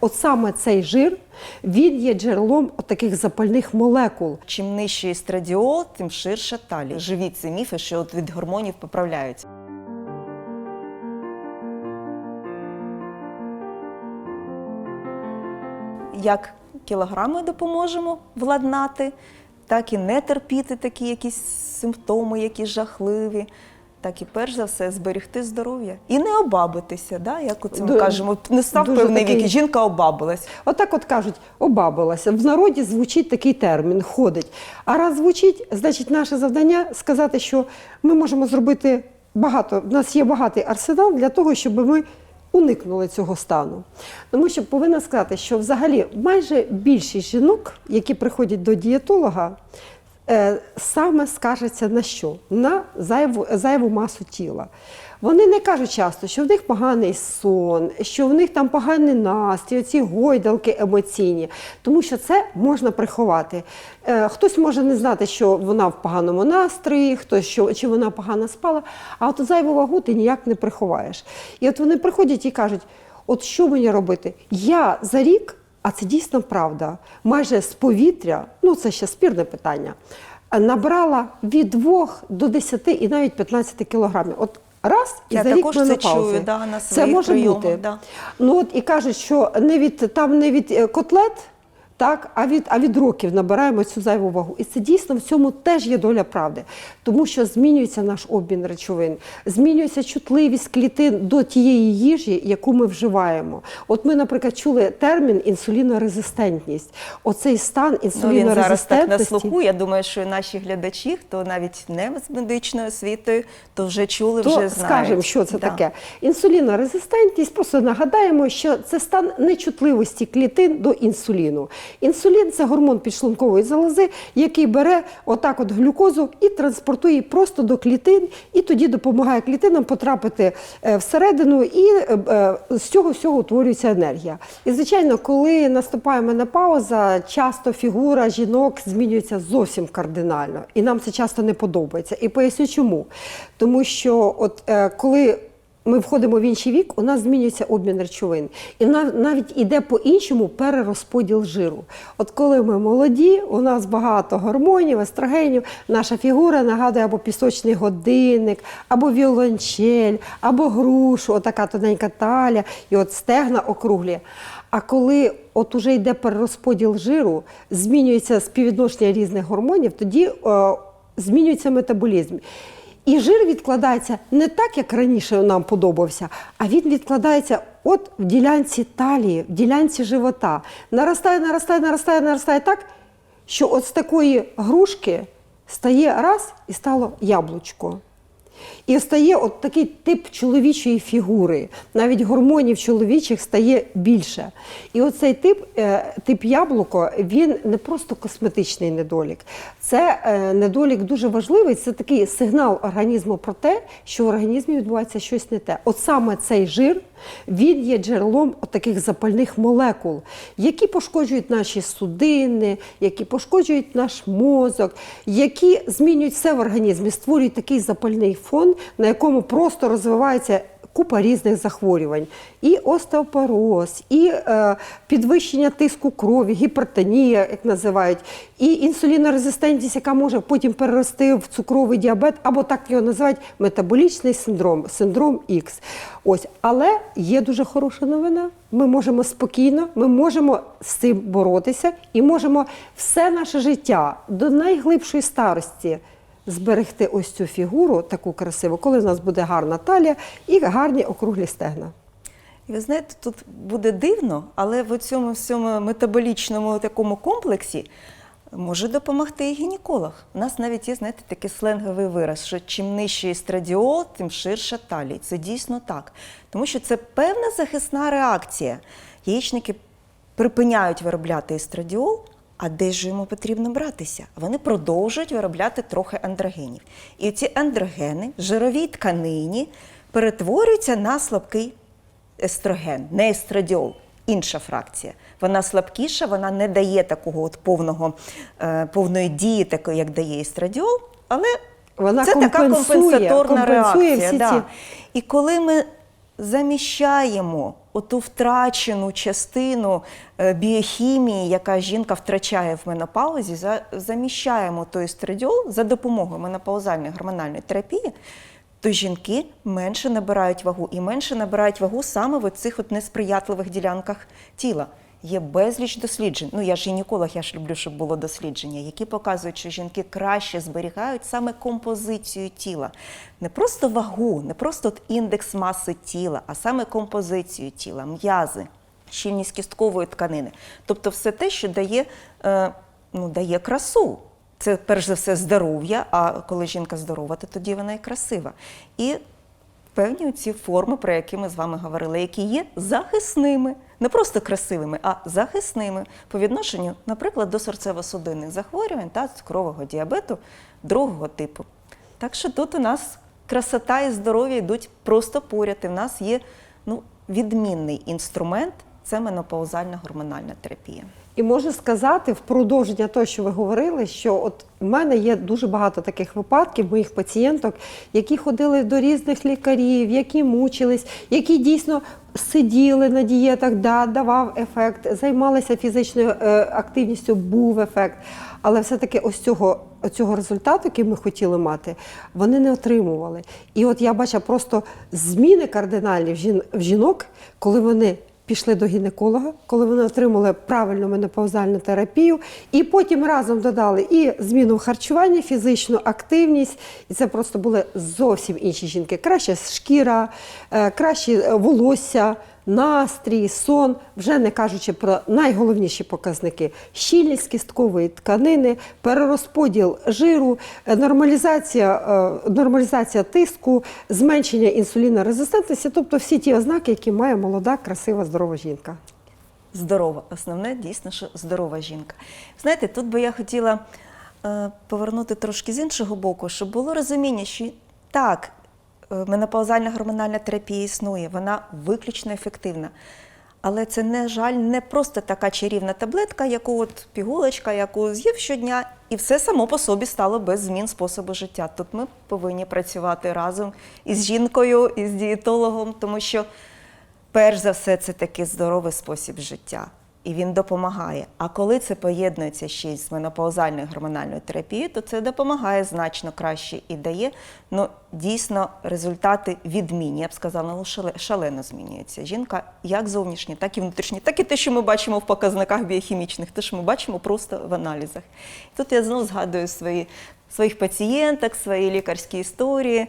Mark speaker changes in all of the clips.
Speaker 1: От саме цей жир він є джерелом таких запальних молекул.
Speaker 2: Чим нижчий естрадіол, тим ширша талія. Живі ці міфи, що от від гормонів поправляються. Як кілограми допоможемо владнати, так і не терпіти такі якісь симптоми, які жахливі. Так і перш за все зберегти здоров'я і не обабитися, да? як оце ми кажемо, не став
Speaker 1: дуже
Speaker 2: певний
Speaker 1: такий-
Speaker 2: вік, і жінка обабилась.
Speaker 1: Отак от кажуть, обабилася. В народі звучить такий термін, ходить. А раз звучить, значить, наше завдання сказати, що ми можемо зробити багато. В нас є багатий арсенал для того, щоб ми уникнули цього стану. Тому що повинна сказати, що взагалі майже більшість жінок, які приходять до дієтолога, саме скажеться на що? На зайву, зайву масу тіла. Вони не кажуть часто, що в них поганий сон, що в них там поганий настрій, ці гойдалки емоційні, тому що це можна приховати. Е, хтось може не знати, що вона в поганому настрої, хтось що чи вона погано спала, а от зайву вагу ти ніяк не приховаєш. І от вони приходять і кажуть: от що мені робити? Я за рік а це дійсно правда. Майже з повітря, ну це ще спірне питання, набрала від 2 до 10 і навіть 15 кілограмів. От раз і
Speaker 2: Я
Speaker 1: за рік
Speaker 2: це чую, да, на
Speaker 1: це може
Speaker 2: прийомах,
Speaker 1: бути.
Speaker 2: да.
Speaker 1: Ну от і кажуть, що не від там не від е, котлет. Так, а від, а від років набираємо цю зайву вагу. І це дійсно в цьому теж є доля правди, тому що змінюється наш обмін речовин, змінюється чутливість клітин до тієї їжі, яку ми вживаємо. От ми, наприклад, чули термін інсулінорезистентність. Оцей стан
Speaker 2: Ну, він зараз так на слуху. Я думаю, що наші глядачі, хто навіть не з медичною освітою, то вже чули,
Speaker 1: то
Speaker 2: вже знають.
Speaker 1: скажемо, що це
Speaker 2: Да.
Speaker 1: таке. Інсулінорезистентність, просто нагадаємо, що це стан нечутливості клітин до інсуліну. Інсулін це гормон підшлункової залози, який бере отак от глюкозу і транспортує просто до клітин, і тоді допомагає клітинам потрапити е, всередину, і е, е, з цього всього утворюється енергія. І звичайно, коли наступає менопауза, часто фігура жінок змінюється зовсім кардинально, і нам це часто не подобається. І поясню чому. Тому що, от коли ми входимо в інший вік, у нас змінюється обмін речовин. І нав- навіть іде по-іншому перерозподіл жиру. От коли ми молоді, у нас багато гормонів, естрогенів, наша фігура нагадує або пісочний годинник, або віолончель, або грушу, отака тоненька таля, і от стегна округлі. А коли от уже йде перерозподіл жиру, змінюється співвідношення різних гормонів, тоді е, змінюється метаболізм. І жир відкладається не так, як раніше нам подобався, а він відкладається от в ділянці талії, в ділянці живота. Наростає, наростає, наростає, наростає так, що от з такої грушки стає раз і стало яблучко. І стає от такий тип чоловічої фігури. Навіть гормонів чоловічих стає більше. І оцей тип, е, тип яблуко, він не просто косметичний недолік. Це е, недолік дуже важливий. Це такий сигнал організму про те, що в організмі відбувається щось не те. От саме цей жир він є джерелом таких запальних молекул, які пошкоджують наші судини, які пошкоджують наш мозок, які змінюють все в організмі, створюють такий запальний фон, на якому просто розвивається. Купа різних захворювань, і остеопороз, і е, підвищення тиску крові, гіпертонія, як називають, і інсулінорезистентність, яка може потім перерости в цукровий діабет, або так його називають метаболічний синдром, синдром Х. Ось, але є дуже хороша новина. Ми можемо спокійно, ми можемо з цим боротися і можемо все наше життя до найглибшої старості зберегти ось цю фігуру, таку красиву, коли в нас буде гарна талія і гарні округлі стегна.
Speaker 2: Ви знаєте, тут буде дивно, але в цьому всьому метаболічному такому комплексі може допомогти і гінеколог. У нас навіть є, знаєте, такий сленговий вираз, що чим нижчий естрадіол, тим ширша талія. Це дійсно так. Тому що це певна захисна реакція. Яєчники припиняють виробляти естрадіол, а де ж йому потрібно братися? Вони продовжують виробляти трохи андрогенів. І ці андрогени в жировій тканині перетворюються на слабкий естроген, не естрадіол, інша фракція. Вона слабкіша, вона не дає такого от повного, е, повної дії, такої, як дає естрадіол, але
Speaker 1: Вона
Speaker 2: це така компенсаторна
Speaker 1: компенсує
Speaker 2: реакція.
Speaker 1: всі
Speaker 2: да. І коли ми заміщаємо оту втрачену частину е, біохімії, яка жінка втрачає в менопаузі, за- заміщаємо той естрадіол за допомогою менопаузальної гормональної терапії, то жінки менше набирають вагу і менше набирають вагу саме в цих от несприятливих ділянках тіла. Є безліч досліджень. Ну я ж гінеколог, я ж люблю, щоб було дослідження, які показують, що жінки краще зберігають саме композицію тіла. Не просто вагу, не просто індекс маси тіла, а саме композицію тіла, м'язи, щільність кісткової тканини. Тобто все те, що дає, е, ну, дає красу. Це перш за все здоров'я, а коли жінка здорова, то тоді вона і красива. І певні ці форми, про які ми з вами говорили, які є захисними, не просто красивими, а захисними по відношенню, наприклад, до серцево-судинних захворювань та цукрового діабету другого типу. Так що тут у нас красота і здоров'я йдуть просто поряд. І в нас є ну, відмінний інструмент це менопаузальна гормональна терапія.
Speaker 1: І можу сказати в продовження того, що ви говорили, що от в мене є дуже багато таких випадків моїх пацієнток, які ходили до різних лікарів, які мучились, які дійсно сиділи на дієтах, да, давав ефект, займалися фізичною е, активністю, був ефект. Але все-таки ось цього, цього результату, який ми хотіли мати, вони не отримували. І от я бачу просто зміни кардинальні в жінок, коли вони пішли до гінеколога, коли вони отримали правильну менопаузальну терапію, і потім разом додали і зміну в харчуванні, фізичну активність. І це просто були зовсім інші жінки. Краща шкіра, е, краще е, волосся. Настрій, сон, вже не кажучи про найголовніші показники: щільність кісткової тканини, перерозподіл жиру, е, нормалізація, е, нормалізація тиску, зменшення інсулінорезистентності, тобто всі ті ознаки, які має молода, красива, здорова жінка.
Speaker 2: Здорова. Основне дійсно, що здорова жінка. Знаєте, тут би я хотіла е, повернути трошки з іншого боку, щоб було розуміння, що так, менопаузальна гормональна терапія існує, вона виключно ефективна. Але це, на жаль, не просто така чарівна таблетка, яку от пігулочка, яку з'їв щодня, і все само по собі стало без змін способу життя. Тут ми повинні працювати разом із жінкою, із дієтологом, тому що перш за все, це такий здоровий спосіб життя. І він допомагає. А коли це поєднується ще з менопаузальною гормональною терапією, то це допомагає значно краще і дає ну, дійсно результати відмінні. Я б сказала, ну, шалено змінюється. Жінка як зовнішня, так і внутрішня, так і те, що ми бачимо в показниках біохімічних, те, що ми бачимо просто в аналізах. Тут я знову згадую свої, своїх пацієнток, свої лікарські історії.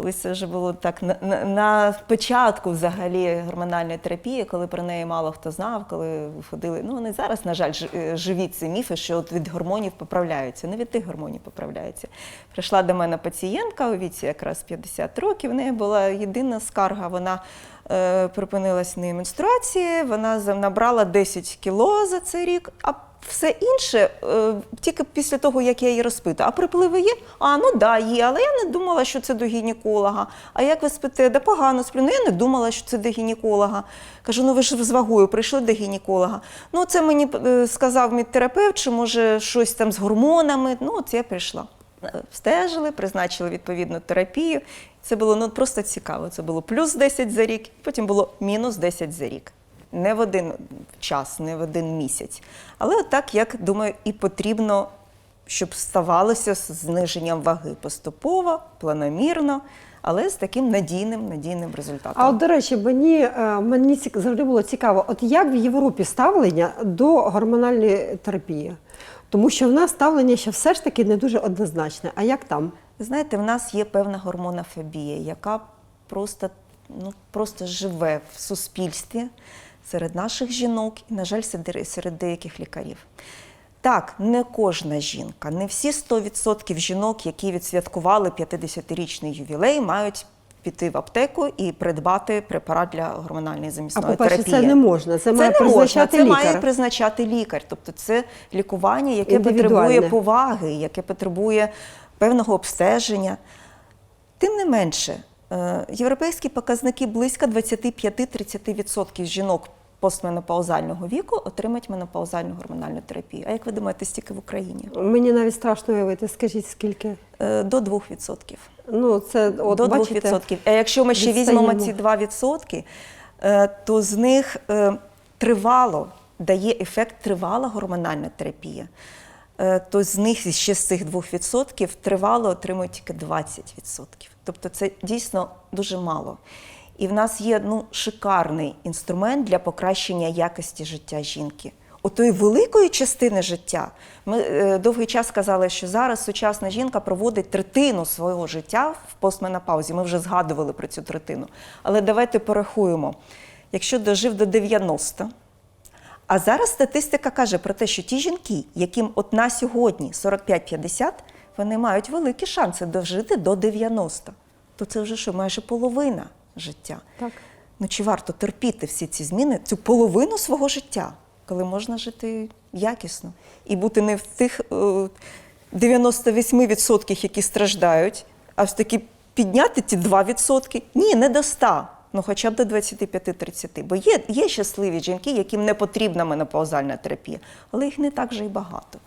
Speaker 2: Колись це вже було так на, на, на початку взагалі гормональної терапії, коли про неї мало хто знав, коли ходили. Ну вони зараз, на жаль, е, живі ці міфи, що от від гормонів поправляються. Не від тих гормонів поправляються. Прийшла до мене пацієнтка у віці якраз 50 років. В неї була єдина скарга. Вона е, припинилась неї менструація, вона набрала 10 кіло за цей рік. А все інше е, тільки після того, як я її розпитую. А припливи є? А, ну да, є, але я не думала, що це до гінеколога. А як ви спите? Да погано сплю. Ну я не думала, що це до гінеколога. Кажу, ну ви ж з вагою прийшли до гінеколога. Ну, це мені е, сказав мій терапевт, чи може щось там з гормонами. Ну, от я прийшла. Е, Встежили, призначили відповідну терапію. Це було ну, просто цікаво. Це було плюс 10 за рік, потім було мінус 10 за рік не в один час, не в один місяць. Але так, як думаю, і потрібно, щоб ставалося з зниженням ваги поступово, планомірно, але з таким надійним, надійним результатом.
Speaker 1: А от, до речі, мені, е, мені завжди було цікаво, от як в Європі ставлення до гормональної терапії? Тому що в нас ставлення ще все ж таки не дуже однозначне. А як там?
Speaker 2: Знаєте, в нас є певна гормонофобія, яка просто, ну, просто живе в суспільстві серед наших жінок і, на жаль, серед- деяких лікарів. Так, не кожна жінка, не всі 100% жінок, які відсвяткували 50-річний ювілей, мають піти в аптеку і придбати препарат для гормональної замісної
Speaker 1: по-перше,
Speaker 2: терапії.
Speaker 1: це не можна. Це, має
Speaker 2: не можна,
Speaker 1: призначати
Speaker 2: це
Speaker 1: лікар.
Speaker 2: має призначати лікар. Тобто це лікування, яке потребує поваги, яке потребує певного обстеження. Тим не менше, європейські показники близько 25-30% жінок постменопаузального віку отримають менопаузальну гормональну терапію. А як ви думаєте, стільки в Україні?
Speaker 1: Мені навіть страшно уявити, скажіть скільки.
Speaker 2: Е, До 2%.
Speaker 1: Ну, це от
Speaker 2: до
Speaker 1: бачите,
Speaker 2: 2%. А якщо ми ще
Speaker 1: відстаємо.
Speaker 2: візьмемо ці 2%, е, то з них е, тривало дає ефект тривала гормональна терапія. Е, То з них ще з цих 2% тривало отримують тільки 20%. Тобто це дійсно дуже мало. І в нас є ну, шикарний інструмент для покращення якості життя жінки. Отої великої частини життя ми е, довгий час казали, що зараз сучасна жінка проводить третину свого життя в постменопаузі. Ми вже згадували про цю третину. Але давайте порахуємо. Якщо дожив до 90, а зараз статистика каже про те, що ті жінки, яким от на сьогодні 45-50, вони мають великі шанси дожити до 90. То це вже що, майже половина життя.
Speaker 1: Так.
Speaker 2: Ну чи варто терпіти всі ці зміни, цю половину свого життя, коли можна жити якісно і бути не в тих е, 98%, які страждають, а все таки підняти ті 2%? Ні, не до 100, ну хоча б до 25-30. Бо є, є щасливі жінки, яким не потрібна менопаузальна терапія, але їх не так же і багато.